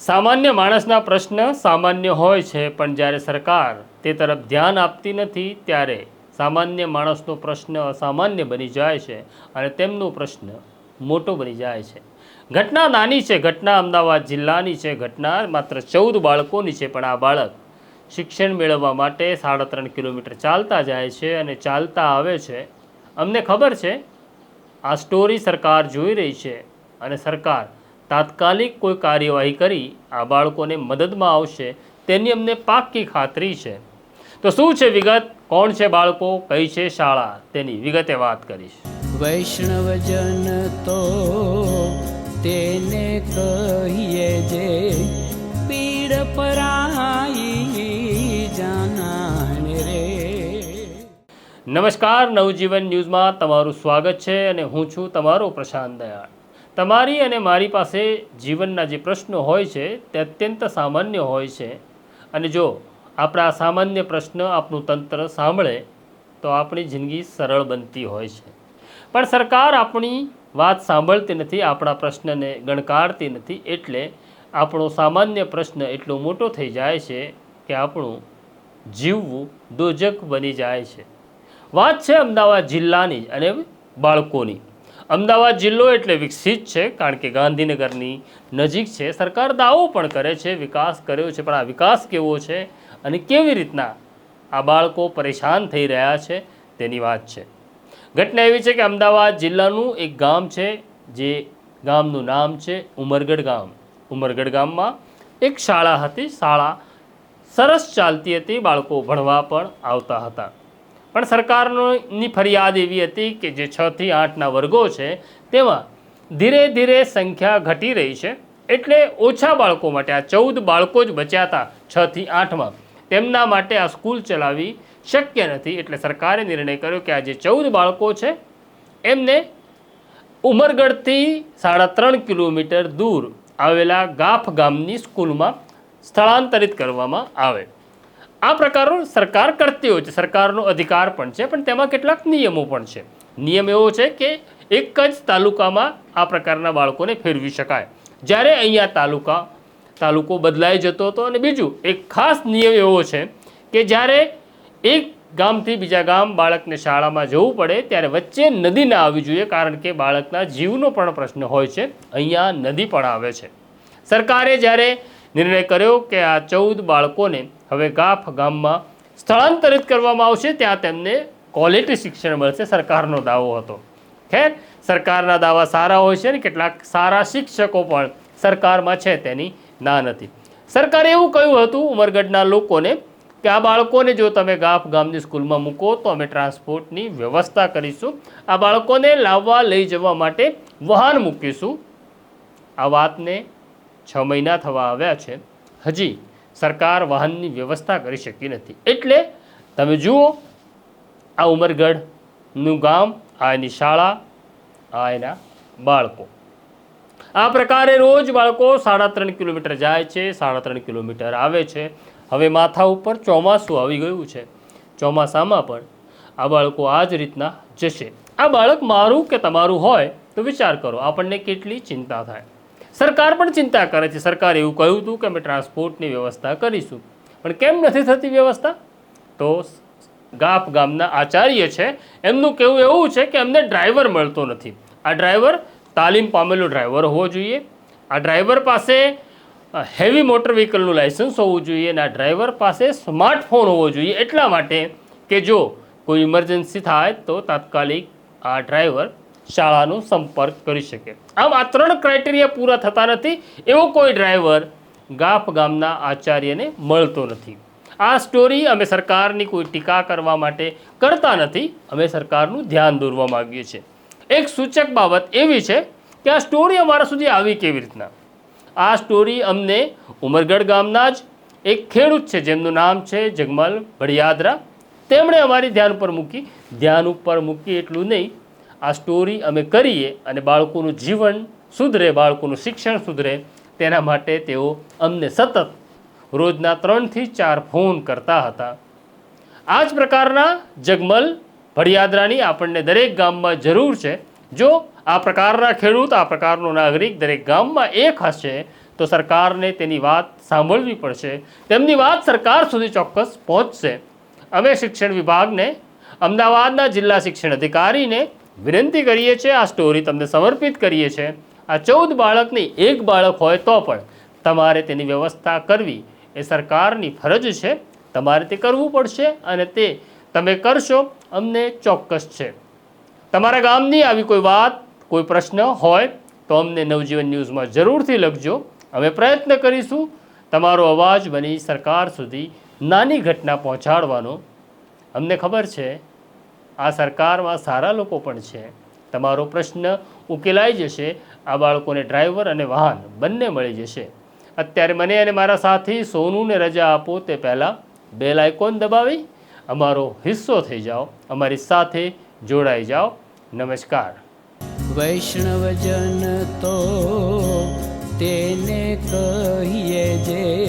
સામાન્ય માણસના પ્રશ્ન સામાન્ય હોય છે, પણ જ્યારે સરકાર તે તરફ ધ્યાન આપતી નથી, ત્યારે સામાન્ય માણસનો પ્રશ્ન અસામાન્ય બની જાય છે અને તેમનો પ્રશ્ન મોટો બની જાય છે. ઘટના નાની છે, ઘટના અમદાવાદ જિલ્લાની છે, ઘટના માત્ર ચૌદ બાળકોની છે, પણ આ બાળક શિક્ષણ મેળવવા માટે સાડા ત્રણ કિલોમીટર ચાલતા જાય છે અને ચાલતા આવે છે. અમને ખબર છે, આ સ્ટોરી સરકાર જોઈ રહી છે અને સરકાર તાત્કાલિક કોઈ કાર્યવાહી કરી આ બાળકોને મદદમાં આવશે તેની અમને પાક્કી ખાતરી છે. તો શું છે વિગત? કોણ છે બાળકો? કઈ છે શાળા? તેની વિગતે વાત કરીશ. વૈષ્ણવજન તો તેને કહીએ જે પીડ પરાઈ જાનાને રે. નમસ્કાર નવજીવન ન્યૂઝમાં તમારું સ્વાગત છે અને હું છું તમારો પ્રશાંત દયાળ. તમારી અને મારી પાસે જીવનના જે પ્રશ્નો હોય છે તે અત્યંત સામાન્ય હોય છે. અને જો આપણા સામાન્ય પ્રશ્ન આપણું તંત્ર સાંભળે, તો આપણી જિંદગી સરળ બનતી હોય છે. પણ સરકાર આપણી વાત સાંભળતી નથી, આપણા પ્રશ્નને ગણકારતી નથી, એટલે આપણો સામાન્ય પ્રશ્ન એટલો મોટો થઈ જાય છે કે આપણું જીવવું દોજક બની જાય છે. વાત છે અમદાવાદ જિલ્લાની અને બાળકોની. અમદાવાદ જિલ્લો એટલે વિકસિત છે, કારણ કે ગાંધીનગરની નજીક છે. સરકાર દાવો પણ કરે છે, વિકાસ કર્યો છે, પણ આ વિકાસ કેવો છે અને કેવી રીતના આ બાળકો પરેશાન થઈ રહ્યા છે તેની વાત છે. ઘટના એવી છે કે અમદાવાદ જિલ્લાનું એક ગામ છે, જે ગામનું નામ છે ઉમરગઢ ગામ. ઉમરગઢ ગામમાં એક શાળા હતી, શાળા સરસ ચાલતી હતી, બાળકો ભણવા પણ આવતા હતા. પણ સરકારની ફરિયાદ એવી હતી કે જે છ થી આઠના વર્ગો છે, તેમાં ધીરે ધીરે સંખ્યા ઘટી રહી છે. એટલે ઓછા બાળકો માટે આ ચૌદ બાળકો જ બચ્યા હતા છ થી આઠમાં. તેમના માટે આ સ્કૂલ ચલાવી શક્ય નથી. એટલે સરકારે નિર્ણય કર્યો કે આ જે ચૌદ બાળકો છે, એમને ઉમરગઢથી સાડા ત્રણ કિલોમીટર દૂર આવેલા ગાફ ગામની સ્કૂલમાં સ્થળાંતરિત કરવામાં આવે. આ પ્રકારનો સરકાર કરતી હોય છે. સરકારનો અધિકાર પણ છે, પણ તેમાં કેટલાક નિયમો પણ છે. નિયમ એવો છે કે એક જ તાલુકામાં આ પ્રકારના બાળકોને ફેરવી શકાય. જ્યારે અહીંયા તાલુકા, તાલુકો બદલાઈ જતો હતો અને બીજું એક ખાસ નિયમ એવો છે કે જ્યારે એક ગામથી બીજા ગામ બાળકને શાળામાં જવું પડે, ત્યારે વચ્ચે નદી ના આવવી જોઈએ, કારણ કે બાળકના જીવનો પણ પ્રશ્ન હોય છે. અહીંયા નદી પણ આવે છે. સરકારે જ્યારે નિર્ણય કર્યો કે આ ચૌદ બાળકોને હવે ગાફ ગામમાં સ્થળાંતરિત કરવામાં આવશે. ત્યાં તેમને ક્વોલિટી શિક્ષણ મળશે સરકારનો દાવો હતો. ખેર, સરકારના દાવા સારા હોય છે ને કેટલાક સારા શિક્ષકો પણ સરકારમાં છે તેની ના નથી. સરકારે એવું કહ્યું હતું ઉમરગઢના લોકોને કે આ બાળકોને જો તમે ગાફ ગામની સ્કૂલમાં મૂકો તો અમે ટ્રાન્સપોર્ટની વ્યવસ્થા કરીશું. આ બાળકોને લાવવા લઈ જવા માટે વાહન મૂકીશું. આ વાતને છ મહિના થવા આવ્યા છે, હજી સરકાર વાહનની વ્યવસ્થા કરી શકી નથી. એટલે તમે જુઓ, આ ઉમરગઢનું ગામ, આ એની શાળા, આ એના બાળકો. આ પ્રકારે રોજ બાળકો સાડા ત્રણ કિલોમીટર જાય છે, સાડા ત્રણ કિલોમીટર આવે છે. હવે માથા ઉપર ચોમાસું આવી ગયું છે. ચોમાસામાં પણ આ બાળકો આ જ રીતના જશે. આ બાળક મારું કે તમારું હોય તો વિચાર કરો. આપણને કેટલી ચિંતા થાય. સરકાર પણ ચિંતા કરે છે. સરકારે એવું કહ્યું હતું કે અમે ટ્રાન્સપોર્ટની વ્યવસ્થા કરીશું. પણ કેમ નથી થતી વ્યવસ્થા? તો ગાફ ગામના આચાર્ય છે. એમનું કહેવું એવું છે કે અમને ડ્રાઈવર મળતો નથી. આ ડ્રાઈવર તાલીમ પામેલો ડ્રાઈવર હોવો જોઈએ. આ ડ્રાઈવર પાસે હેવી મોટર વ્હીકલનું લાઇસન્સ હોવું જોઈએ અને આ ડ્રાઈવર પાસે સ્માર્ટફોન હોવો જોઈએ. એટલા માટે કે જો કોઈ ઇમરજન્સી થાય તો તાત્કાલિક આ ડ્રાઈવર શાળાનો સંપર્ક કરી શકે. આમ આ ત્રણ ક્રાઇટેરિયા પૂરા થતા નથી, એવો કોઈ ડ્રાઈવર ગાફ ગામના આચાર્યને મળતો નથી. આ સ્ટોરી અમે સરકારની કોઈ ટીકા કરવા માટે કરતા નથી, અમે સરકારનું ધ્યાન દોરવા માગીએ છીએ. એક સૂચક બાબત એવી છે કે આ સ્ટોરી અમારા સુધી આવી કેવી રીતના? આ સ્ટોરી અમને ઉમરગઢ ગામના જ એક ખેડૂત છે, જેમનું નામ છે જગમલ ભડિયાદરા. તેમણે અમારી ધ્યાન ઉપર મૂકી, ધ્યાન ઉપર મૂકી એટલું નહીં આ સ્ટોરી અમે કરીએ અને બાળકોનું જીવન સુધરે, બાળકોનું શિક્ષણ સુધરે, તેના માટે તેઓ અમને સતત રોજના ત્રણથી ચાર ફોન કરતા હતા. આ જ પ્રકારના જગમલ ભડિયાદરાની આપણને દરેક ગામમાં જરૂર છે. જો આ પ્રકારના ખેડૂત, આ પ્રકારનો નાગરિક દરેક ગામમાં એક હશે, તો સરકારને તેની વાત સાંભળવી પડશે. તેમની વાત સરકાર સુધી ચોક્કસ પહોંચશે. અમે શિક્ષણ વિભાગને, અમદાવાદના જિલ્લા શિક્ષણ અધિકારીને વિનંતી કરીએ છીએ, આ સ્ટોરી તમને સમર્પિત કરીએ છીએ. આ ચૌદ બાળકની એક બાળક હોય તો પણ તમારે તેની વ્યવસ્થા કરવી. એ સરકારની ફરજ છે. તમારે તે કરવું પડશે અને તે તમે કરશો અમને ચોક્કસ છે. તમારા ગામની આવી કોઈ વાત, કોઈ પ્રશ્ન હોય તો અમને નવજીવન ન્યૂઝમાં જરૂરથી લખજો. અમે પ્રયત્ન કરીશું તમારો અવાજ બની સરકાર સુધી નાની ઘટના પહોંચાડવાનો. અમને ખબર છે આ સરકારમાં સારા લોકો પણ છે. તમારો પ્રશ્ન ઉકેલાઈ જશે, આ બાળકોને ડ્રાઈવર અને વાહન બંને મળી જશે. અત્યારે મને અને મારા સાથી સોનુને રજા આપો તે પહેલાં બેલ આઇકોન દબાવી, અમારો હિસ્સો થઈ જાઓ, અમારી સાથે જોડાઈ જાઓ. નમસ્કાર. વૈષ્ણવજન તો તેને કહીએ જે